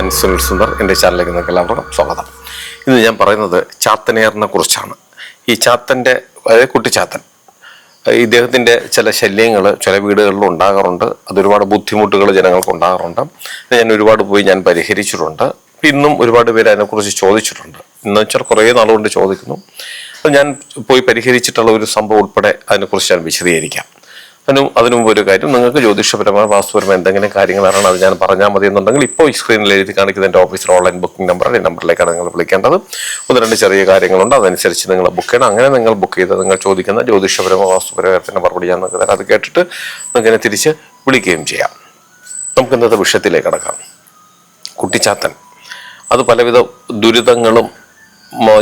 ഞാൻ സുനിൽ സുന്ദർ എന്റെ ചാനലിലേക്ക് നിങ്ങൾക്ക് എല്ലാവർക്കും സ്വാഗതം. ഇന്ന് ഞാൻ പറയുന്നത് ചാത്തനേറിനെ കുറിച്ചാണ്. ഈ ചാത്തന്റെ അതായത് കുട്ടിച്ചാത്തൻ ഇദ്ദേഹത്തിന്റെ ചില ശല്യങ്ങൾ ചില വീടുകളിൽ ഉണ്ടാകാറുണ്ട്. അതൊരുപാട് ബുദ്ധിമുട്ടുകൾ ജനങ്ങൾക്ക് ഉണ്ടാകാറുണ്ട്. ഞാൻ ഒരുപാട് പോയി ഞാൻ പരിഹരിച്ചിട്ടുണ്ട്. ഇന്നും ഒരുപാട് പേര് അതിനെക്കുറിച്ച് ചോദിച്ചിട്ടുണ്ട്. എന്ന് വെച്ചാൽ കുറേ നാളുകൊണ്ട് ചോദിക്കുന്നു. അത് ഞാൻ പോയി പരിഹരിച്ചിട്ടുള്ള ഒരു സംഭവം ഉൾപ്പെടെ അതിനെക്കുറിച്ച് ഞാൻ വിശദീകരിക്കാം. അതിനും അതിനു മുമ്പ് ഒരു കാര്യം നിങ്ങൾക്ക് ജ്യോതിഷപരമായ വാസ്തുപരമായ എന്തെങ്കിലും കാര്യങ്ങൾ അറിയണം അത് ഞാൻ പറഞ്ഞാൽ മതി എന്നുണ്ടെങ്കിൽ ഇപ്പോൾ ഈ സ്ക്രീനിൽ എഴുതി കാണിക്കുന്ന എന്റെ ഓഫീസിൽ ഓൺലൈൻ ബുക്കിംഗ് നമ്പർ ഈ നമ്പറിലേക്കാണ് നിങ്ങൾ വിളിക്കേണ്ടത്. ഒന്ന് രണ്ട് ചെറിയ കാര്യങ്ങളുണ്ട്. അതനുസരിച്ച് നിങ്ങൾ ബുക്ക് ചെയ്യണം. അങ്ങനെ നിങ്ങൾ ബുക്ക് ചെയ്ത് നിങ്ങൾ ചോദിക്കുന്ന ജ്യോതിഷപരമോ വാസ്തുപരമായ മറുപടി ഞാൻ നിങ്ങൾക്ക് തരാം. അത് കേട്ടിട്ട് നിങ്ങൾക്ക് എന്നെ തിരിച്ച് വിളിക്കുകയും ചെയ്യാം. നമുക്ക് ഇന്നത്തെ വിഷയത്തിലേക്ക് കടക്കാം. കുട്ടിച്ചാത്തൻ. അത് പലവിധ ദുരിതങ്ങളും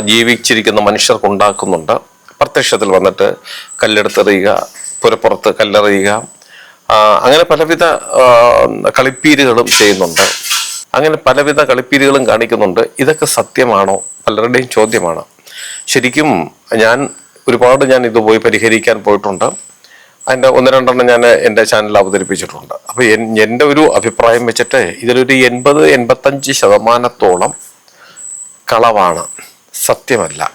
ജീവിച്ചിരിക്കുന്ന മനുഷ്യർക്ക് ഉണ്ടാക്കുന്നുണ്ട്. പ്രത്യക്ഷത്തിൽ വന്നിട്ട് കല്ലെടുത്തെറിയുക പുരപ്പുറത്ത് കല്ലെറിയുക. അങ്ങനെ പലവിധ കളിപ്പീരുകളും ചെയ്യുന്നുണ്ട്. അങ്ങനെ പലവിധ കളിപ്പീരുകളും കാണിക്കുന്നുണ്ട്. ഇതൊക്കെ സത്യമാണോ? പലരുടെയും ചോദ്യമാണ്. ശരിക്കും ഞാൻ ഒരുപാട് ഞാൻ ഇത് പോയി പരിഹരിക്കാൻ പോയിട്ടുണ്ട്. അതിന്റെ ഒന്ന് രണ്ടെണ്ണം ഞാൻ എന്റെ ചാനലിൽ അവതരിപ്പിച്ചിട്ടുണ്ട്. അപ്പോൾ എന്റെ ഒരു അഭിപ്രായം വെച്ചിട്ട് ഇതിലൊരു എൺപത് എൺപത്തഞ്ച് ശതമാനത്തോളം കളവാണ്. സത്യമല്ല.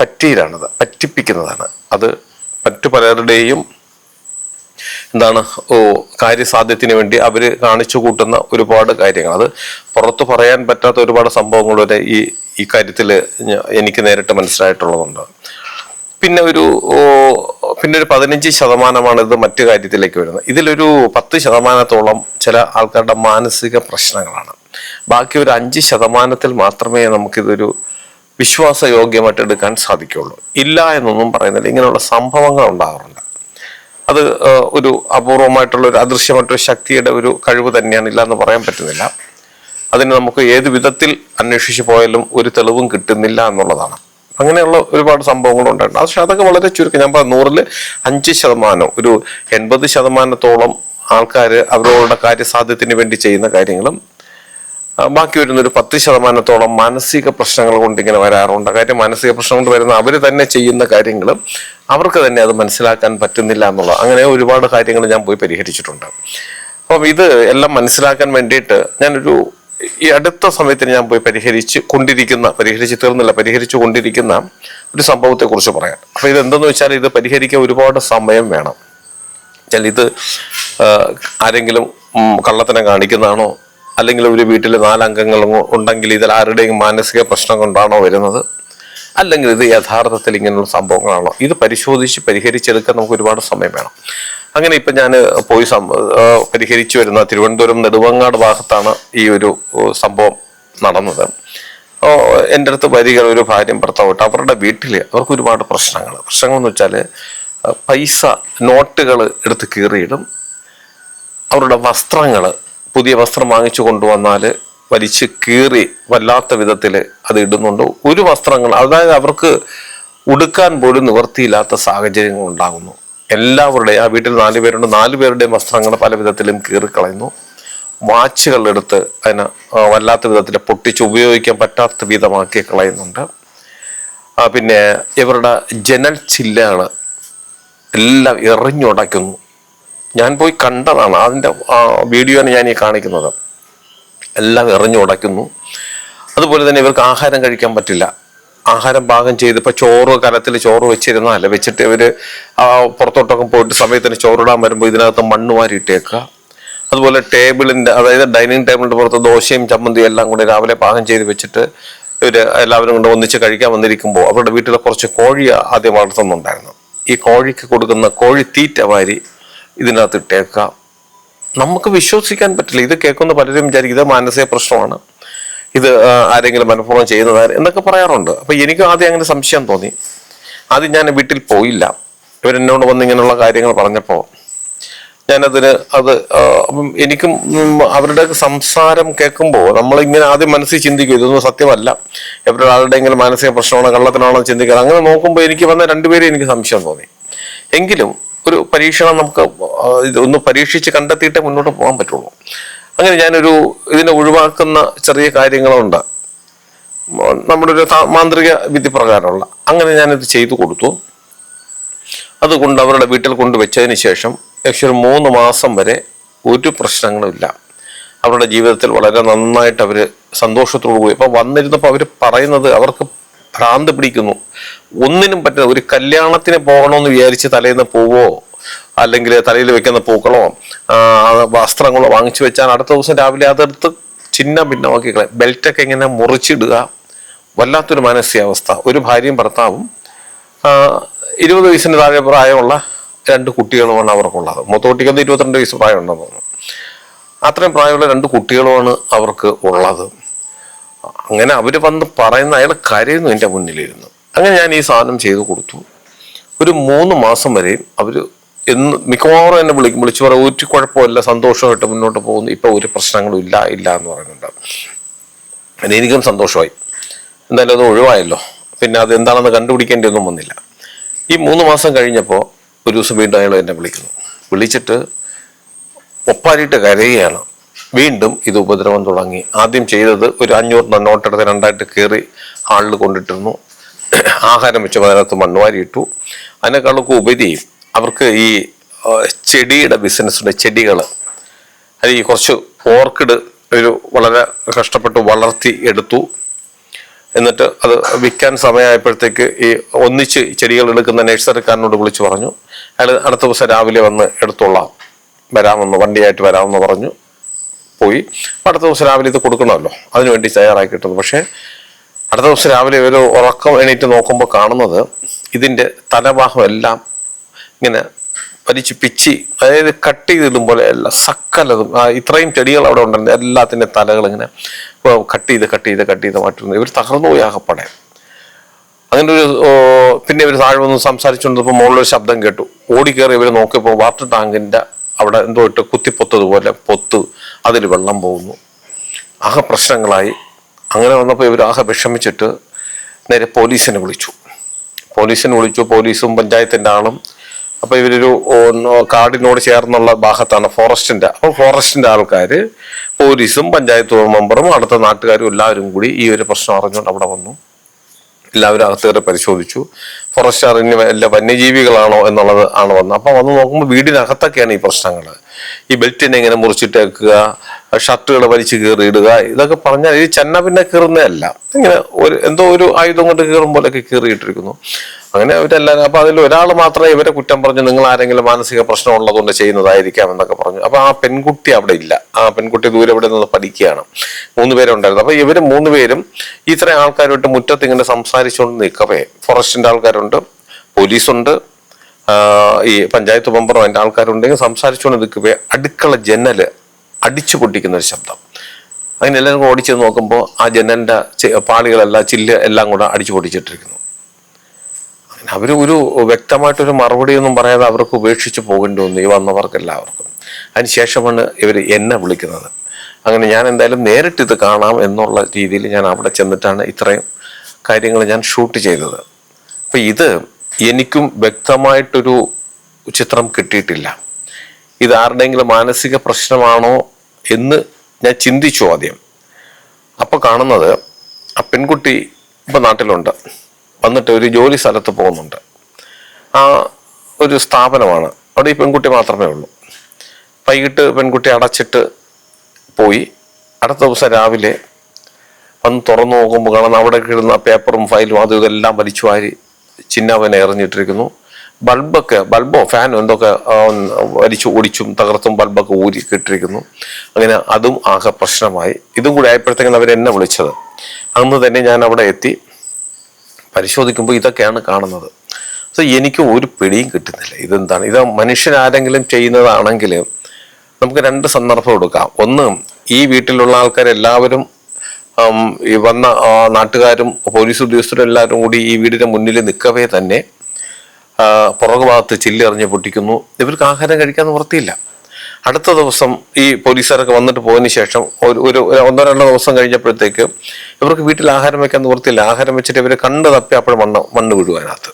പറ്റിയിലാണത് പറ്റിപ്പിക്കുന്നതാണ്. അത് മറ്റു പലരുടെയും എന്താണ് ഓ കാര്യസാധ്യത്തിന് വേണ്ടി അവർ കാണിച്ചു കൂട്ടുന്ന ഒരുപാട് കാര്യങ്ങൾ. അത് പുറത്തു പറയാൻ പറ്റാത്ത ഒരുപാട് സംഭവങ്ങൾ വരെ ഈ ഈ കാര്യത്തിൽ എനിക്ക് നേരിട്ട് മനസ്സിലായിട്ടുള്ളതുണ്ട്. പിന്നെ ഒരു പിന്നെ ഒരു പതിനഞ്ച് ശതമാനമാണ് ഇത് മറ്റു കാര്യത്തിലേക്ക് വരുന്നത്. ഇതിലൊരു പത്ത് ശതമാനത്തോളം ചില ആൾക്കാരുടെ മാനസിക പ്രശ്നങ്ങളാണ്. ബാക്കി ഒരു അഞ്ച് ശതമാനത്തിൽ മാത്രമേ നമുക്കിതൊരു വിശ്വാസയോഗ്യമായിട്ട് എടുക്കാൻ സാധിക്കുള്ളൂ. ഇല്ല എന്നൊന്നും പറയുന്നില്ല. ഇങ്ങനെയുള്ള സംഭവങ്ങൾ ഉണ്ടാകാറുണ്ട് അത് ഒരു അപൂർവമായിട്ടുള്ള ഒരു അദൃശ്യമായിട്ടൊരു ശക്തിയുടെ ഒരു കഴിവ് തന്നെയാണ് ഇല്ല എന്ന് പറയാൻ പറ്റുന്നില്ല. അതിന് നമുക്ക് ഏത് വിധത്തിൽ അന്വേഷിച്ചു പോയാലും ഒരു തെളിവും കിട്ടുന്നില്ല എന്നുള്ളതാണ്. അങ്ങനെയുള്ള ഒരുപാട് സംഭവങ്ങൾ ഉണ്ടായിട്ടുണ്ട്. പക്ഷെ അതൊക്കെ വളരെ ചുരുക്കം. ഞാൻ പറഞ്ഞ നൂറിൽ അഞ്ച് ശതമാനം ഒരു എൺപത് ശതമാനത്തോളം ആൾക്കാർ അവരവരുടെ കാര്യസാധ്യത്തിന് വേണ്ടി ചെയ്യുന്ന കാര്യങ്ങളും ബാക്കി വരുന്ന ഒരു പത്ത് ശതമാനത്തോളം മാനസിക പ്രശ്നങ്ങൾ കൊണ്ട് ഇങ്ങനെ വരാറുണ്ട്. കാര്യം മാനസിക പ്രശ്നം കൊണ്ട് വരുന്ന അവർ തന്നെ ചെയ്യുന്ന കാര്യങ്ങളും അവർക്ക് തന്നെ അത് മനസ്സിലാക്കാൻ പറ്റുന്നില്ല എന്നുള്ള അങ്ങനെ ഒരുപാട് കാര്യങ്ങൾ ഞാൻ പോയി പരിഹരിച്ചിട്ടുണ്ട്. അപ്പം ഇത് എല്ലാം മനസ്സിലാക്കാൻ വേണ്ടിയിട്ട് ഞാനൊരു ഈ അടുത്ത സമയത്തിന് ഞാൻ പോയി പരിഹരിച്ച് കൊണ്ടിരിക്കുന്ന പരിഹരിച്ച് തീർന്നില്ല പരിഹരിച്ചു കൊണ്ടിരിക്കുന്ന ഒരു സംഭവത്തെക്കുറിച്ച് പറയാം. അപ്പൊ ഇത് എന്തെന്ന് വെച്ചാൽ ഇത് പരിഹരിക്കാൻ ഒരുപാട് സമയം വേണം. വെച്ചാൽ ഇത് ആരെങ്കിലും കള്ളത്തനം കാണിക്കുന്നതാണോ അല്ലെങ്കിൽ ഒരു വീട്ടിൽ നാലംഗങ്ങൾ ഉണ്ടെങ്കിൽ ഇതിൽ ആരുടെയും മാനസിക പ്രശ്നം കൊണ്ടാണോ വരുന്നത്? അല്ലെങ്കിൽ ഇത് യഥാർത്ഥത്തിൽ ഇങ്ങനെയുള്ള സംഭവങ്ങളാണോ? ഇത് പരിശോധിച്ച് പരിഹരിച്ചെടുക്കാൻ നമുക്ക് ഒരുപാട് സമയം വേണം. അങ്ങനെ ഇപ്പം ഞാൻ പോയി പരിഹരിച്ചു വരുന്ന തിരുവനന്തപുരം നെടുവങ്ങാട് ഭാഗത്താണ് ഈ ഒരു സംഭവം നടന്നത്. എന്റെ അടുത്ത് വരിക ഒരു ഭാര്യയും ഭർത്താവട്ടെ അവരുടെ വീട്ടിൽ അവർക്ക് ഒരുപാട് പ്രശ്നങ്ങൾ. പ്രശ്നങ്ങൾ എന്ന് വെച്ചാൽ പൈസ നോട്ടുകൾ എടുത്ത് കീറിയിടും. അവരുടെ വസ്ത്രങ്ങൾ പുതിയ വസ്ത്രം വാങ്ങിച്ചു കൊണ്ടുവന്നാൽ വലിച്ച് കീറി വല്ലാത്ത വിധത്തിൽ അത് ഇടുന്നുണ്ട്. ഒരു വസ്ത്രങ്ങൾ അതായത് അവർക്ക് ഉടുക്കാൻ പോലും നിവർത്തിയില്ലാത്ത സാഹചര്യങ്ങൾ ഉണ്ടാകുന്നു. എല്ലാവരുടെയും ആ വീട്ടിൽ നാല് പേരുണ്ട്. നാല് പേരുടെയും വസ്ത്രങ്ങൾ പല വിധത്തിലും കീറിക്കളയുന്നു. വാച്ചുകൾ എടുത്ത് അതിനെ വല്ലാത്ത വിധത്തിൽ പൊട്ടിച്ച് ഉപയോഗിക്കാൻ പറ്റാത്ത വിധമാക്കി കളയുന്നുണ്ട്. പിന്നെ ഇവരുടെ ജനൽ ചില്ലകൾ എല്ലാം എറിഞ്ഞുടയ്ക്കുന്നു. ഞാൻ പോയി കണ്ടതാണ് അതിന്റെ വീഡിയോയാണ് ഞാൻ ഈ കാണിക്കുന്നത്. എല്ലാം എറിഞ്ഞു ഉടയ്ക്കുന്നു. അതുപോലെ തന്നെ ഇവർക്ക് ആഹാരം കഴിക്കാൻ പറ്റില്ല. ആഹാരം പാകം ചെയ്ത് ഇപ്പൊ ചോറ് കലത്തിൽ ചോറ് വെച്ചിരുന്നാൽ വെച്ചിട്ട് ഇവർ പുറത്തോട്ടൊക്കെ പോയിട്ട് സമയത്തിന് ചോറിടാൻ വരുമ്പോൾ ഇതിനകത്ത് മണ്ണ് വാരി ഇട്ടേക്കുക അതുപോലെ ടേബിളിന്റെ അതായത് ഡൈനിങ് ടേബിളിന്റെ പുറത്ത് ദോശയും ചമ്മന്തിയും എല്ലാം കൂടി രാവിലെ പാകം ചെയ്ത് വെച്ചിട്ട് ഇവർ എല്ലാവരും കൊണ്ട് ഒന്നിച്ച് കഴിക്കാൻ വന്നിരിക്കുമ്പോൾ അവരുടെ വീട്ടിലെ കുറച്ച് കോഴി ആദ്യം വളർത്തുന്നുണ്ടായിരുന്നു. ഈ കോഴിക്ക് കൊടുക്കുന്ന കോഴി തീറ്റ വാരി ഇതിനകത്ത് ഇട്ടേക്കാം. നമുക്ക് വിശ്വസിക്കാൻ പറ്റില്ല. ഇത് കേൾക്കുന്ന പലരും വിചാരിക്കും ഇത് മാനസിക പ്രശ്നമാണ്. ഇത് ആരെങ്കിലും മനഃപൂർവം ചെയ്യുന്നതാണ് എന്നൊക്കെ പറയാറുണ്ട്. അപ്പൊ എനിക്ക് ആദ്യം അങ്ങനെ സംശയം തോന്നി. ആദ്യം ഞാൻ വീട്ടിൽ പോയില്ല. ഇവരെന്നോട് വന്ന് ഇങ്ങനെയുള്ള കാര്യങ്ങൾ പറഞ്ഞപ്പോൾ ഞാനതിന് അത് അപ്പം എനിക്കും അവരുടെ സംസാരം കേൾക്കുമ്പോൾ നമ്മളിങ്ങനെ ആദ്യം മനസ്സിൽ ചിന്തിക്കും ഇതൊന്നും സത്യമല്ല. ഇവരുടെ ആരുടെയെങ്കിലും മാനസിക പ്രശ്നമാണോ കള്ളത്തിനാണോ ചിന്തിക്കുക അങ്ങനെ നോക്കുമ്പോൾ എനിക്ക് വന്ന രണ്ടുപേരും എനിക്ക് സംശയം തോന്നി. എങ്കിലും ഒരു പരീക്ഷണം നമുക്ക് ഒന്ന് പരീക്ഷിച്ച് കണ്ടെത്തിയിട്ടേ മുന്നോട്ട് പോകാൻ പറ്റുള്ളൂ. അങ്ങനെ ഞാനൊരു ഇതിനെ ഒഴിവാക്കുന്ന ചെറിയ കാര്യങ്ങളുണ്ട്. നമ്മുടെ ഒരു മാന്ത്രിക വിധി പ്രകാരമുള്ള. അങ്ങനെ ഞാനിത് ചെയ്തു കൊടുത്തു. അതുകൊണ്ട് അവരുടെ വീട്ടിൽ കൊണ്ടുവച്ചതിന് ശേഷം ഏകദേശം ഒരു മൂന്ന് മാസം വരെ ഒരു പ്രശ്നങ്ങളുമില്ല അവരുടെ ജീവിതത്തിൽ വളരെ നന്നായിട്ട് അവർ സന്തോഷത്തോടു പോയി അപ്പോൾ വന്നിരുന്നപ്പോൾ അവർ പറയുന്നത് അവർക്ക് ഭ്രാന്ത് പിടിക്കുന്നു. ഒന്നിനും പറ്റുന്ന ഒരു കല്യാണത്തിന് പോകണമെന്ന് വിചാരിച്ച് തലേന്ന് പോവോ അല്ലെങ്കിൽ തലയിൽ വെക്കുന്ന പൂക്കളോ വസ്ത്രങ്ങളോ വാങ്ങിച്ചു വെച്ചാൽ അടുത്ത ദിവസം രാവിലെ അതെടുത്ത് ചിന്ന ഭിന്നമാക്കി കളയും. ബെൽറ്റൊക്കെ ഇങ്ങനെ മുറിച്ചിടുക. വല്ലാത്തൊരു മാനസികാവസ്ഥ. ഒരു ഭാര്യയും ഭർത്താവും ഇരുപത് വയസ്സിന് താഴെ പ്രായമുള്ള രണ്ട് കുട്ടികളുമാണ് അവർക്കുള്ളത്. മൂത്തോട്ടിക്കൊന്ന് ഇരുപത്തിരണ്ട് വയസ്സ് പ്രായമുണ്ടെന്ന് തോന്നുന്നു അത്രയും പ്രായമുള്ള രണ്ട് കുട്ടികളുമാണ് അവർക്ക് ഉള്ളത്. അങ്ങനെ അവർ വന്ന് പറയുന്ന അയാൾ കരയുന്നു എന്റെ മുന്നിലിരുന്നു. അങ്ങനെ ഞാൻ ഈ സാധനം ചെയ്തു കൊടുത്തു. ഒരു മൂന്ന് മാസം വരെയും അവർ എന്ന് മിക്കവാറും എന്നെ വിളിക്കും വിളിച്ചു പറയും ഒരു കുഴപ്പമില്ല സന്തോഷമായിട്ട് മുന്നോട്ട് പോകുന്നു. ഇപ്പോൾ ഒരു പ്രശ്നങ്ങളും ഇല്ല ഇല്ല എന്ന് പറയുന്നുണ്ട്. പിന്നെ എനിക്കും സന്തോഷമായി. എന്തായാലും അത് ഒഴിവായല്ലോ. പിന്നെ അത് എന്താണെന്ന് കണ്ടുപിടിക്കേണ്ടി ഒന്നും വന്നില്ല. ഈ മൂന്ന് മാസം കഴിഞ്ഞപ്പോൾ ഒരു ദിവസം വീണ്ടും അയാൾ എന്നെ വിളിക്കുന്നു. വിളിച്ചിട്ട് ഒപ്പാരിട്ട് കരയുകയാണ്. വീണ്ടും ഇത് ഉപദ്രവം തുടങ്ങി. ആദ്യം ചെയ്തത് ഒരു അഞ്ഞൂറ് നോട്ടെടുത്ത് രണ്ടായിട്ട് കയറി ആളിൽ കൊണ്ടിട്ടിരുന്നു. ആഹാരം വെച്ച് അതിനകത്ത് മണ്ണുവാരി ഇട്ടു അതിനേക്കാളൊക്കെ ഉപരി അവർക്ക് ഈ ചെടിയുടെ ബിസിനസ്സുണ്ട് ചെടികൾ അത് ഈ കുറച്ച് ഓർക്കിഡ് ഒരു വളരെ കഷ്ടപ്പെട്ട് വളർത്തി എടുത്തു. എന്നിട്ട് അത് വിൽക്കാൻ സമയമായപ്പോഴത്തേക്ക് ഈ ഒന്നിച്ച് ചെടികൾ എടുക്കുന്ന നഴ്സറിക്കാരനോട് വിളിച്ചു പറഞ്ഞു. അയാൾ അടുത്ത ദിവസം രാവിലെ വന്ന് എടുത്തോളാം. വരാമെന്ന് വണ്ടിയായിട്ട് വരാമെന്ന് പറഞ്ഞു. പോയി. അടുത്ത ദിവസം രാവിലെ ഇത് കൊടുക്കണമല്ലോ. അതിനുവേണ്ടി തയ്യാറാക്കിയിട്ടത് പക്ഷേ അടുത്ത ദിവസം രാവിലെ ഒരു ഉറക്കം എണീറ്റ് നോക്കുമ്പോൾ കാണുന്നത് ഇതിന്റെ തലഭാഗം എല്ലാം ഇങ്ങനെ വലിച്ചു പിച്ചി അതായത് കട്ട് ചെയ്തിടും പോലെ എല്ലാം സക്കലതും ഇത്രയും ചെടികൾ അവിടെ ഉണ്ടായിരുന്നു എല്ലാത്തിന്റെ തലകൾ ഇങ്ങനെ കട്ട് ചെയ്ത് കട്ട് ചെയ്ത് കട്ട് ചെയ്ത് മാറ്റുന്നു ഇവർ തകർന്നു പോയി ആകപ്പെടെ. അങ്ങനെ ഒരു പിന്നെ ഇവർ താഴെ വന്ന് സംസാരിച്ചുകൊണ്ടിരുന്നപ്പോൾ മുകളിലൊരു ശബ്ദം കേട്ടു. ഓടിക്കേറി ഇവർ നോക്കിയപ്പോൾ വാട്ടർ ടാങ്കിന്റെ അവിടെ എന്തോ ഇട്ട് കുത്തിപ്പൊത്തതുപോലെ പൊത്ത് അതിൽ വെള്ളം പോകുന്നു. ആകെ പ്രശ്നങ്ങളായി. അങ്ങനെ വന്നപ്പോൾ ഇവർ ആകെ വിഷമിച്ചിട്ട് നേരെ പോലീസിനെ വിളിച്ചു. പോലീസിനെ വിളിച്ചു. പോലീസും പഞ്ചായത്തിന്റെ ആളും. അപ്പോൾ ഇവരൊരു കാടിനോട് ചേർന്നുള്ള ഭാഗത്താണ് ഫോറസ്റ്റിന്റെ അപ്പോൾ ഫോറസ്റ്റിന്റെ ആൾക്കാർ പോലീസും പഞ്ചായത്ത് മെമ്പറും അടുത്ത നാട്ടുകാരും എല്ലാവരും കൂടി ഈ ഒരു പ്രശ്നം അറിഞ്ഞുകൊണ്ട് അവിടെ വന്നു. എല്ലാവരും അകത്ത് കയറി പരിശോധിച്ചു. ഫോറസ്റ്റ് ഇനി എല്ലാ വന്യജീവികളാണോ എന്നുള്ളത് ആണ് വന്നത്. അപ്പൊ വന്ന് നോക്കുമ്പോൾ വീടിനകത്തൊക്കെയാണ് ഈ പ്രശ്നങ്ങൾ ഈ ബെൽറ്റിനെ ഇങ്ങനെ മുറിച്ചിട്ടേക്കുക ഷർട്ടുകൾ വലിച്ചു കീറിയിടുക ഇതൊക്കെ പറഞ്ഞാൽ ഈ ചെന്ന പിന്നെ കീറുന്നതല്ല. ഇങ്ങനെ ഒരു എന്തോ ഒരു ആയുധം കൊണ്ട് കീറും പോലെയൊക്കെ കീറിയിട്ടിരിക്കുന്നു. അങ്ങനെ അവരെല്ലാവരും അപ്പൊ അതിൽ ഒരാൾ മാത്രമേ ഇവരെ കുറ്റം പറഞ്ഞു നിങ്ങൾ ആരെങ്കിലും മാനസിക പ്രശ്നം ഉള്ളതുകൊണ്ട് ചെയ്യുന്നതായിരിക്കാം എന്നൊക്കെ പറഞ്ഞു. അപ്പൊ ആ പെൺകുട്ടി അവിടെ ഇല്ല. ആ പെൺകുട്ടി ദൂരെ ഇവിടെ നിന്ന് പഠിക്കുകയാണ്. മൂന്ന് പേരുണ്ടായിരുന്നു. അപ്പൊ ഇവർ മൂന്ന് പേരും ഇത്രയും ആൾക്കാരുമായിട്ട് മുറ്റത്ത് ഇങ്ങനെ സംസാരിച്ചുകൊണ്ട് നിൽക്കവേ. ഫോറസ്റ്റിന്റെ ആൾക്കാരുണ്ട് പോലീസുണ്ട് ഈ പഞ്ചായത്ത് മെമ്പറോ അതിന്റെ ആൾക്കാരുണ്ടെങ്കിൽ സംസാരിച്ചുകൊണ്ട് നിൽക്കുമ്പോൾ അടുക്കള ജനൽ അടിച്ചു പൊട്ടിക്കുന്ന ഒരു ശബ്ദം. അങ്ങനെ കൂടെ ഓടിച്ച് നോക്കുമ്പോൾ ആ ജനലിന്റെ പാളികളെല്ലാം ചില്ല് എല്ലാം കൂടെ അടിച്ചു പൊട്ടിച്ചിട്ടിരിക്കുന്നു. അവർ ഒരു വ്യക്തമായിട്ടൊരു മറുപടിയൊന്നും പറയാതെ അവർക്ക് ഉപേക്ഷിച്ച് പോകേണ്ടി വന്നു ഈ വന്നവർക്ക് എല്ലാവർക്കും. അതിനുശേഷമാണ് ഇവർ എന്നെ വിളിക്കുന്നത്. അങ്ങനെ ഞാൻ എന്തായാലും നേരിട്ട് ഇത് കാണാം എന്നുള്ള രീതിയിൽ ഞാൻ അവിടെ ചെന്നിട്ടാണ് ഇത്രയും കാര്യങ്ങൾ ഞാൻ ഷൂട്ട് ചെയ്തത്. അപ്പം ഇത് എനിക്കും വ്യക്തമായിട്ടൊരു ചിത്രം കിട്ടിയിട്ടില്ല. ഇത് മാനസിക പ്രശ്നമാണോ എന്ന് ഞാൻ ചിന്തിച്ചു ആദ്യം. അപ്പോൾ കാണുന്നത് ആ പെൺകുട്ടി ഇപ്പം നാട്ടിലുണ്ട്. വന്നിട്ട് ഒരു ജോലി സ്ഥലത്ത് പോകുന്നുണ്ട്. ആ ഒരു സ്ഥാപനമാണ്. അവിടെ ഈ പെൺകുട്ടി മാത്രമേ ഉള്ളൂ. വൈകിട്ട് പെൺകുട്ടി അടച്ചിട്ട് പോയി. അടുത്ത ദിവസം രാവിലെ വന്ന് തുറന്നു നോക്കുമ്പോൾ കാണുന്ന അവിടെ കിടന്ന പേപ്പറും ഫയലും അതും ഇതെല്ലാം വലിച്ചു വാരി ചിന്നവനെ എറിഞ്ഞിട്ടിരിക്കുന്നു. ബൾബൊക്കെ ബൾബോ ഫാനോ എന്തൊക്കെ വലിച്ചു ഓടിച്ചും തകർത്തും ബൾബൊക്കെ ഊരി കിട്ടിയിരിക്കുന്നു അങ്ങനെ അതും ആകെ പ്രശ്നമായി. ഇതും കൂടി ആയപ്പോഴത്തേക്കും അവർ എന്നെ വിളിച്ചത്. അന്ന് തന്നെ ഞാൻ അവിടെ എത്തി. പരിശോധിക്കുമ്പോൾ ഇതൊക്കെയാണ് കാണുന്നത്. സോ എനിക്ക് ഒരു പിടിയും കിട്ടുന്നില്ല. ഇതെന്താണ്? ഇത് മനുഷ്യനാരെങ്കിലും ചെയ്യുന്നതാണെങ്കിൽ നമുക്ക് രണ്ട് സന്ദർഭം എടുക്കാം. ഒന്ന് ഈ വീട്ടിലുള്ള ആൾക്കാരെല്ലാവരും ഈ വന്ന നാട്ടുകാരും പോലീസ് ഉദ്യോഗസ്ഥരും എല്ലാവരും കൂടി ഈ വീടിന്റെ മുന്നിൽ നിൽക്കവേ തന്നെ ആ, പുറകു ഭാഗത്ത് ചില്ലെറിഞ്ഞ് പൊട്ടിക്കുന്നു. ഇവർക്ക് ആഹാരം കഴിക്കാൻ വൃത്തിയില്ല. അടുത്ത ദിവസം ഈ പോലീസുകാരൊക്കെ വന്നിട്ട് പോയതിന് ശേഷം ഒരു ഒരു ഒന്നോ രണ്ടോ ദിവസം കഴിഞ്ഞപ്പോഴത്തേക്ക് ഇവർക്ക് വീട്ടിൽ ആഹാരം വെക്കാൻ വൃത്തിയില്ല. ആഹാരം വെച്ചിട്ട് ഇവരെ കണ്ണ് തപ്പി അപ്പോഴും മണ്ണ് മണ്ണ് വിടുക അതിനകത്ത്.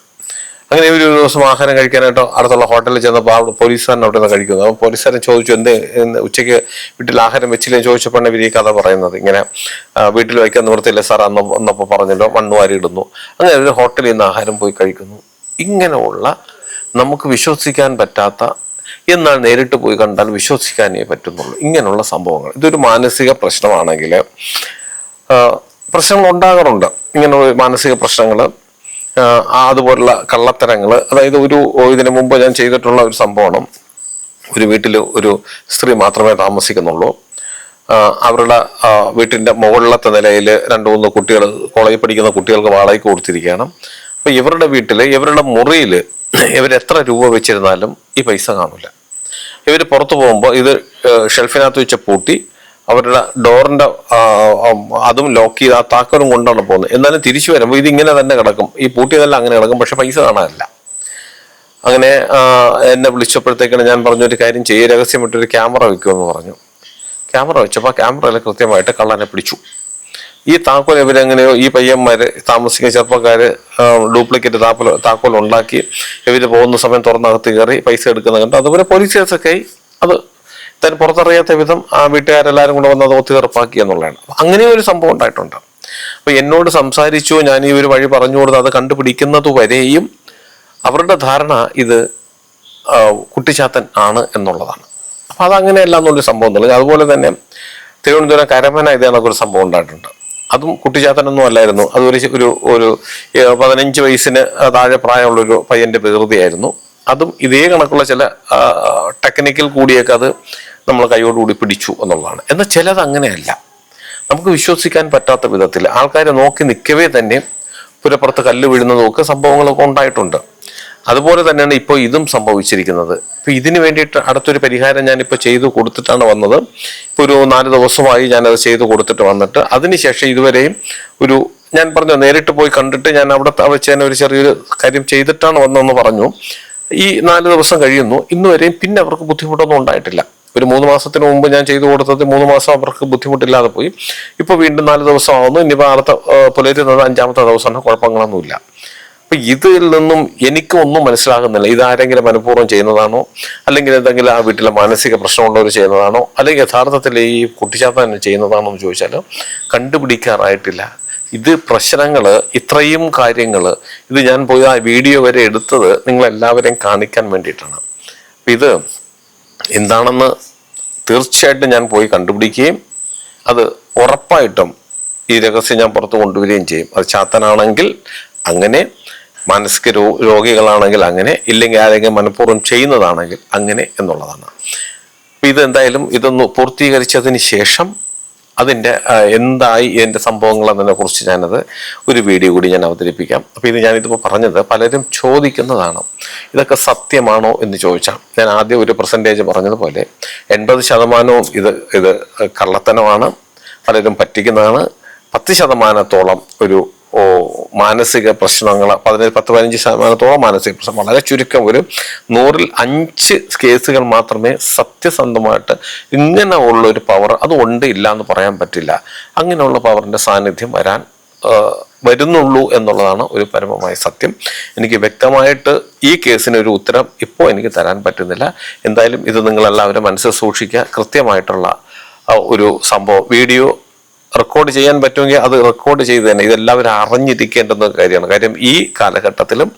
അങ്ങനെ ഒരു ദിവസം ആഹാരം കഴിക്കാനായിട്ട് അടുത്തുള്ള ഹോട്ടലിൽ ചെന്നപ്പോൾ അവിടെ പോലീസുകാരൻ അവിടെ നിന്ന് കഴിക്കുന്നു. അപ്പോൾ പോലീസുകാരൻ ചോദിച്ചു എന്ത് ഉച്ചയ്ക്ക് വീട്ടിൽ ആഹാരം വെച്ചില്ലേ? ചോദിച്ചപ്പോഴാണ് ഇവർ ഈ കഥ പറയുന്നത്. ഇങ്ങനെ വീട്ടിൽ വയ്ക്കാൻ നിവൃത്തിയില്ല സാർ അന്ന് എന്നപ്പോൾ പറഞ്ഞല്ലോ മണ്ണ് വാരി ഇടുന്നു. അങ്ങനെ ഒരു ഹോട്ടലിൽ നിന്ന് ആഹാരം പോയി കഴിക്കുന്നു. ഇങ്ങനെയുള്ള നമുക്ക് വിശ്വസിക്കാൻ പറ്റാത്ത എന്നാൽ നേരിട്ട് പോയി കണ്ടാൽ വിശ്വസിക്കാനേ പറ്റുന്നുള്ളൂ. ഇങ്ങനെയുള്ള സംഭവങ്ങൾ. ഇതൊരു മാനസിക പ്രശ്നമാണെങ്കിൽ പ്രശ്നങ്ങൾ ഉണ്ടാകാറുണ്ട്. ഇങ്ങനെയുള്ള മാനസിക പ്രശ്നങ്ങൾ അതുപോലുള്ള കള്ളത്തരങ്ങൾ അതായത് ഒരു ഇതിനു മുമ്പ് ഞാൻ ചെയ്തിട്ടുള്ള ഒരു സംഭവമാണ്. ഒരു വീട്ടിൽ ഒരു സ്ത്രീ മാത്രമേ താമസിക്കുന്നുള്ളൂ. അവരുടെ വീട്ടിന്റെ മുകളിലത്തെ നിലയിൽ രണ്ട് മൂന്ന് കുട്ടികൾ കോളേജിൽ പഠിക്കുന്ന കുട്ടികൾക്ക് വാടകയ്ക്ക് കൊടുത്തിരിക്കുകയാണ്. അപ്പോൾ ഇവരുടെ വീട്ടിൽ ഇവരുടെ മുറിയിൽ ഇവരെത്ര രൂപ വെച്ചിരുന്നാലും ഈ പൈസ കാണില്ല. ഇവർ പുറത്തു പോകുമ്പോൾ ഇത് ഷെൽഫിനകത്ത് വെച്ച് പൂട്ടി അവരുടെ ഡോറിന്റെ അതും ലോക്ക് ചെയ്ത് ആ താക്കോലും കൊണ്ടാണ് പോകുന്നത്. എന്നാലും തിരിച്ചു വരുമ്പോൾ ഇതിങ്ങനെ തന്നെ കിടക്കും. ഈ പൂട്ടിയതെല്ലാം അങ്ങനെ കിടക്കും പക്ഷെ പൈസ കാണാനില്ല. അങ്ങനെ എന്നെ വിളിച്ചപ്പോഴത്തേക്കാണ് ഞാൻ പറഞ്ഞു ഒരു കാര്യം ചെയ്യ രഹസ്യമായിട്ടൊരു ക്യാമറ വെക്കുമെന്ന് പറഞ്ഞു. ക്യാമറ വെച്ചപ്പോൾ ക്യാമറയിൽ കൃത്യമായിട്ട് കള്ളനെ പിടിച്ചു. ഈ താക്കോൽ ഇവരെങ്ങനെയോ ഈ പയ്യന്മാര് താമസിക്കുന്ന ചെറുപ്പക്കാര് ഡ്യൂപ്ലിക്കേറ്റ് താക്കോൽ താക്കോൽ ഉണ്ടാക്കി ഇവർ പോകുന്ന സമയം തുറന്നകത്ത് കയറി പൈസ എടുക്കുന്ന കണ്ട് അതുപോലെ പോലീസ് കേസൊക്കെ ആയി. അത് താൻ പുറത്തറിയാത്ത വിധം ആ വീട്ടുകാരെല്ലാരും കൂടെ വന്ന് അത് ഒത്തുതീർപ്പാക്കി എന്നുള്ളതാണ്. അങ്ങനെ ഒരു സംഭവം ഉണ്ടായിട്ടുണ്ട്. അപ്പൊ എന്നോട് സംസാരിച്ചു ഞാൻ ഈ ഒരു വഴി പറഞ്ഞു കൊടുത്ത് അത് കണ്ടുപിടിക്കുന്നത് വരെയും അവരുടെ ധാരണ ഇത് കുട്ടിച്ചാത്തൻ ആണ് എന്നുള്ളതാണ്. അപ്പൊ അതങ്ങനെയല്ല എന്നുള്ളൊരു സംഭവം എന്നുള്ളത് അതുപോലെ തന്നെ തിരുവനന്തപുരം കരമന ഇതേ കണക്കൊരു സംഭവം ഉണ്ടായിട്ടുണ്ട്. അതും കുട്ടിച്ചാത്തനൊന്നും അല്ലായിരുന്നു. അത് ഒരു ഒരു ഒരു പതിനഞ്ച് വയസ്സിന് താഴെ പ്രായമുള്ള ഒരു പയ്യന്റെ പ്രകൃതിയായിരുന്നു. അതും ഇതേ കണക്കുള്ള ചില ടെക്നിക്കൽ കൂടിയൊക്കെ അത് നമ്മൾ കൈയോടുകൂടി പിടിച്ചു എന്നുള്ളതാണ്. എന്നാൽ ചിലത് അങ്ങനെയല്ല. നമുക്ക് വിശ്വസിക്കാൻ പറ്റാത്ത വിധത്തിൽ ആൾക്കാരെ നോക്കി നിൽക്കവേ തന്നെ പുരപ്പുറത്ത് കല്ല് വീഴുന്നതുമൊക്കെ സംഭവങ്ങളൊക്കെ ഉണ്ടായിട്ടുണ്ട്. അതുപോലെ തന്നെയാണ് ഇപ്പോൾ ഇതും സംഭവിച്ചിരിക്കുന്നത്. ഇപ്പോൾ ഇതിന് വേണ്ടിയിട്ട് അടുത്തൊരു പരിഹാരം ഞാനിപ്പോൾ ചെയ്തു കൊടുത്തിട്ടാണ് വന്നത്. ഇപ്പോൾ ഒരു നാല് ദിവസമായി ഞാനത് ചെയ്തു കൊടുത്തിട്ട് വന്നിട്ട് അതിനുശേഷം ഇതുവരെയും ഒരു ഞാൻ പറഞ്ഞു നേരിട്ട് പോയി കണ്ടിട്ട് ഞാൻ അവിടെ വെച്ച് തന്നെ ഒരു ചെറിയൊരു കാര്യം ചെയ്തിട്ടാണ് വന്നതെന്ന് പറഞ്ഞു. ഈ നാല് ദിവസം കഴിയുന്നു. ഇന്നുവരെയും പിന്നെ അവർക്ക് ബുദ്ധിമുട്ടൊന്നും ഉണ്ടായിട്ടില്ല. ഒരു മൂന്ന് മാസത്തിന് മുമ്പ് ഞാൻ ചെയ്തു കൊടുത്തത് മൂന്ന് മാസം അവർക്ക് ബുദ്ധിമുട്ടില്ലാതെ പോയി. ഇപ്പോൾ വീണ്ടും നാല് ദിവസം ആവുന്നു ഇനിയിപ്പോൾ അടുത്ത പുലരുന്നത് അഞ്ചാമത്തെ ദിവസമാണ് കുഴപ്പങ്ങളൊന്നുമില്ല. അപ്പൊ ഇതിൽ നിന്നും എനിക്ക് ഒന്നും മനസ്സിലാകുന്നില്ല. ഇതാരെങ്കിലും മനഃപൂർവം ചെയ്യുന്നതാണോ? അല്ലെങ്കിൽ എന്തെങ്കിലും ആ വീട്ടിലെ മാനസിക പ്രശ്നമുള്ളവർ ചെയ്യുന്നതാണോ? അല്ലെങ്കിൽ യഥാർത്ഥത്തിൽ ഈ കുട്ടിച്ചാത്തൻ ചെയ്യുന്നതാണോ എന്ന് ചോദിച്ചാൽ കണ്ടുപിടിക്കാറായിട്ടില്ല. ഇത് പ്രശ്നങ്ങൾ ഇത്രയും കാര്യങ്ങൾ ഇത് ഞാൻ പോയി ആ വീഡിയോ വരെ എടുത്തത് നിങ്ങളെല്ലാവരെയും കാണിക്കാൻ വേണ്ടിയിട്ടാണ്. ഇത് എന്താണെന്ന് തീർച്ചയായിട്ടും ഞാൻ പോയി കണ്ടുപിടിക്കുകയും അത് ഉറപ്പായിട്ടും ഈ രഹസ്യം ഞാൻ പുറത്ത് കൊണ്ടുവരികയും ചെയ്യും. അത് ചാത്തനാണെങ്കിൽ അങ്ങനെ മാനസിക രോ രോഗികളാണെങ്കിൽ അങ്ങനെ ഇല്ലെങ്കിൽ ആരെങ്കിലും മനഃപൂർവം ചെയ്യുന്നതാണെങ്കിൽ അങ്ങനെ എന്നുള്ളതാണ്. ഇത് എന്തായാലും ഇതൊന്ന് പൂർത്തീകരിച്ചതിന് ശേഷം അതിന്റെ എന്തായി എന്റെ സംഭവങ്ങൾ എന്നതിനെ കുറിച്ച് ഞാനത് ഒരു വീഡിയോ കൂടി ഞാൻ അവതരിപ്പിക്കാം. അപ്പോൾ ഇത് ഞാനിതിപ്പോൾ പറഞ്ഞത് പലരും ചോദിക്കുന്നതാണ്. ഇതൊക്കെ സത്യമാണോ എന്ന് ചോദിച്ചാൽ ഞാൻ ആദ്യം ഒരു പെർസെന്റേജ് പറഞ്ഞതുപോലെ എൺപത് ശതമാനവും ഇത് ഇത് കള്ളത്തനമാണ് പലരും പറ്റിക്കുന്നതാണ്. പത്ത് ശതമാനത്തോളം ഒരു മാനസിക പ്രശ്നങ്ങൾ പതിനഞ്ച് പത്ത് പതിനഞ്ച് ശതമാനത്തോളം മാനസിക പ്രശ്നം വളരെ ചുരുക്കം ഒരു നൂറിൽ അഞ്ച് കേസുകൾ മാത്രമേ സത്യസന്ധമായിട്ട് ഇങ്ങനെ ഉള്ള ഒരു പവർ അത് ഉണ്ട് ഇല്ല എന്ന് പറയാൻ പറ്റില്ല. അങ്ങനെയുള്ള പവറിന്റെ സാന്നിധ്യം വരാൻ വരുന്നുള്ളൂ എന്നുള്ളതാണ് ഒരു പരമമായ സത്യം. എനിക്ക് വ്യക്തമായിട്ട് ഈ കേസിന് ഒരു ഉത്തരം ഇപ്പോൾ എനിക്ക് തരാൻ പറ്റുന്നില്ല. എന്തായാലും ഇത് നിങ്ങളെല്ലാവരും മനസ്സിൽ സൂക്ഷിക്കുക. കൃത്യമായിട്ടുള്ള ഒരു സംഭവം വീഡിയോ റെക്കോർഡ് ചെയ്യാൻ പറ്റുമെങ്കിൽ അത് റെക്കോർഡ് ചെയ്ത് തന്നെ ഇതെല്ലാവരും അറിഞ്ഞിരിക്കേണ്ടുന്ന കാര്യമാണ്. കാര്യം ഈ കാലഘട്ടത്തിലും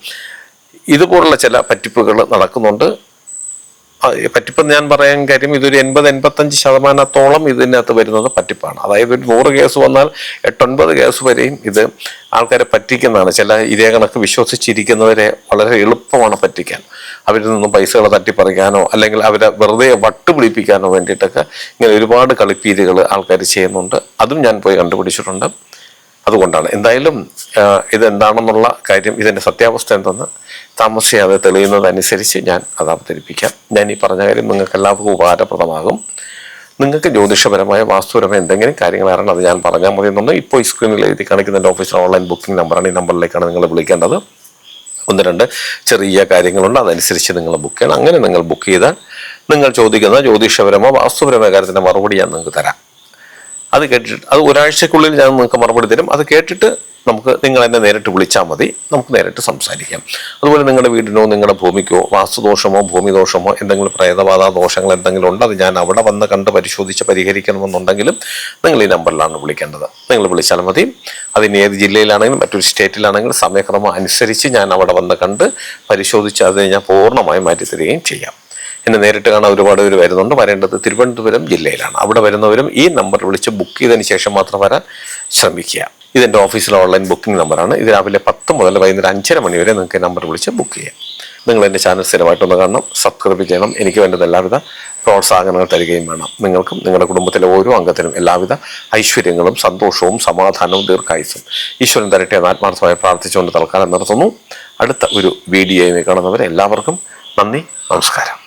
ഇതുപോലുള്ള ചില പറ്റിപ്പുകൾ നടക്കുന്നുണ്ട്. പറ്റിപ്പെന്ന് ഞാൻ പറയാൻ കാര്യം ഇതൊരു എൺപത് എൺപത്തഞ്ച് ശതമാനത്തോളം ഇതിനകത്ത് വരുന്നത് പറ്റിപ്പാണ്. അതായത് ഒരു നൂറ് കേസ് വന്നാൽ എട്ടൊൻപത് കേസ് വരെയും ഇത് ആൾക്കാരെ പറ്റിക്കുന്നതാണ്. ചില ഇതേ കണക്ക് വിശ്വസിച്ചിരിക്കുന്നവരെ വളരെ എളുപ്പമാണ് പറ്റിക്കാൻ. അവരിൽ നിന്നും പൈസകൾ തട്ടിപ്പറിക്കാനോ അല്ലെങ്കിൽ അവരെ വെറുതെ വട്ടുപിടിപ്പിക്കാനോ വേണ്ടിയിട്ടൊക്കെ ഇങ്ങനെ ഒരുപാട് കളിപ്പീരുകൾ ആൾക്കാർ ചെയ്യുന്നുണ്ട്. അതും ഞാൻ പോയി കണ്ടുപിടിച്ചിട്ടുണ്ട്. അതുകൊണ്ടാണ്. എന്തായാലും ഇതെന്താണെന്നുള്ള കാര്യം ഇതിന്റെ സത്യാവസ്ഥ എന്തെന്ന് താമസിയാതെ തെളിയുന്നതനുസരിച്ച് ഞാൻ അത് അവതരിപ്പിക്കാം. ഞാൻ ഈ പറഞ്ഞ കാര്യം നിങ്ങൾക്ക് എല്ലാവർക്കും ഉപകാരപ്രദമാകും. നിങ്ങൾക്ക് ജ്യോതിഷപരമായ വാസ്തുപരമായ എന്തെങ്കിലും കാര്യങ്ങൾ അറിയണം അത് ഞാൻ പറഞ്ഞാൽ മതി എന്നുണ്ടോ ഇപ്പോൾ ഈ സ്ക്രീനിൽ എഴുതി കാണിക്കുന്ന എന്റെ ഓഫീസിൽ ഓൺലൈൻ ബുക്കിംഗ് നമ്പറാണ് ഈ നമ്പറിലേക്കാണ് നിങ്ങൾ വിളിക്കേണ്ടത്. ഒന്ന് രണ്ട് ചെറിയ കാര്യങ്ങളുണ്ട് അതനുസരിച്ച് നിങ്ങൾ ബുക്ക് ചെയ്യണം. അങ്ങനെ നിങ്ങൾ ബുക്ക് ചെയ്താൽ നിങ്ങൾ ചോദിക്കുന്ന ജ്യോതിഷപരമോ വാസ്തുപരമായ കാര്യത്തിന്റെ മറുപടി ഞാൻ നിങ്ങൾക്ക് തരാം. അത് കേട്ടിട്ട് അത് ഒരാഴ്ചക്കുള്ളിൽ ഞാൻ നിങ്ങൾക്ക് മറുപടി തരും. അത് കേട്ടിട്ട് നമുക്ക് നിങ്ങൾ എന്നെ നേരിട്ട് വിളിച്ചാൽ മതി. നമുക്ക് നേരിട്ട് സംസാരിക്കാം. അതുപോലെ നിങ്ങളുടെ വീടിനോ നിങ്ങളുടെ ഭൂമിക്കോ വാസ്തുദോഷമോ ഭൂമിദോഷമോ എന്തെങ്കിലും പ്രേതബാധ ദോഷങ്ങൾ എന്തെങ്കിലും ഉണ്ട് അത് ഞാൻ അവിടെ വന്ന് കണ്ട് പരിശോധിച്ച് പരിഹരിക്കണമെന്നുണ്ടെങ്കിലും നിങ്ങൾ ഈ നമ്പറിലാണ് വിളിക്കേണ്ടത്. നിങ്ങൾ വിളിച്ചാൽ മതി. അതിന് ഏത് ജില്ലയിലാണെങ്കിലും മറ്റൊരു സ്റ്റേറ്റിലാണെങ്കിലും സമയക്രമം അനുസരിച്ച് ഞാൻ അവിടെ വന്ന് കണ്ട് പരിശോധിച്ച് അതിനെ ഞാൻ പൂർണമായി മാറ്റി തരികയും ചെയ്യാം. എന്നെ നേരിട്ട് കാണാൻ ഒരുപാട് പേര് വരുന്നുണ്ട്. വരേണ്ടത് തിരുവനന്തപുരം ജില്ലയിലാണ്. അവിടെ വരുന്നവരും ഈ നമ്പർ വിളിച്ച് ബുക്ക് ചെയ്തതിന് ശേഷം മാത്രം വരാൻ ശ്രമിക്കുക. ഇതെന്റെ ഓഫീസിലെ ഓൺലൈൻ ബുക്കിംഗ് നമ്പറാണ് ഇത് രാവിലെ പത്ത് മുതൽ വൈകുന്നേരം അഞ്ചര മണി വരെ നിങ്ങൾക്ക് നമ്പർ വിളിച്ച് ബുക്ക് ചെയ്യാം. നിങ്ങൾ എന്റെ ചാനൽ സ്ഥിരമായിട്ടൊന്ന് കാണണം സബ്സ്ക്രൈബ് ചെയ്യണം. എനിക്ക് വേണ്ടത് എല്ലാവിധ പ്രോത്സാഹനങ്ങൾ തരികയും വേണം. നിങ്ങൾക്കും നിങ്ങളുടെ കുടുംബത്തിലെ ഓരോ അംഗത്തിനും എല്ലാവിധ ഐശ്വര്യങ്ങളും സന്തോഷവും സമാധാനവും ദീർഘായുസും ഈശ്വരൻ തരട്ടെ എന്ന് ആത്മാർത്ഥമായി പ്രാർത്ഥിച്ചുകൊണ്ട് തൽക്കാലം നിർത്തുന്നു. അടുത്ത ഒരു വീഡിയോയുമായി കാണുന്നവരെ എല്ലാവർക്കും നന്ദി നമസ്കാരം.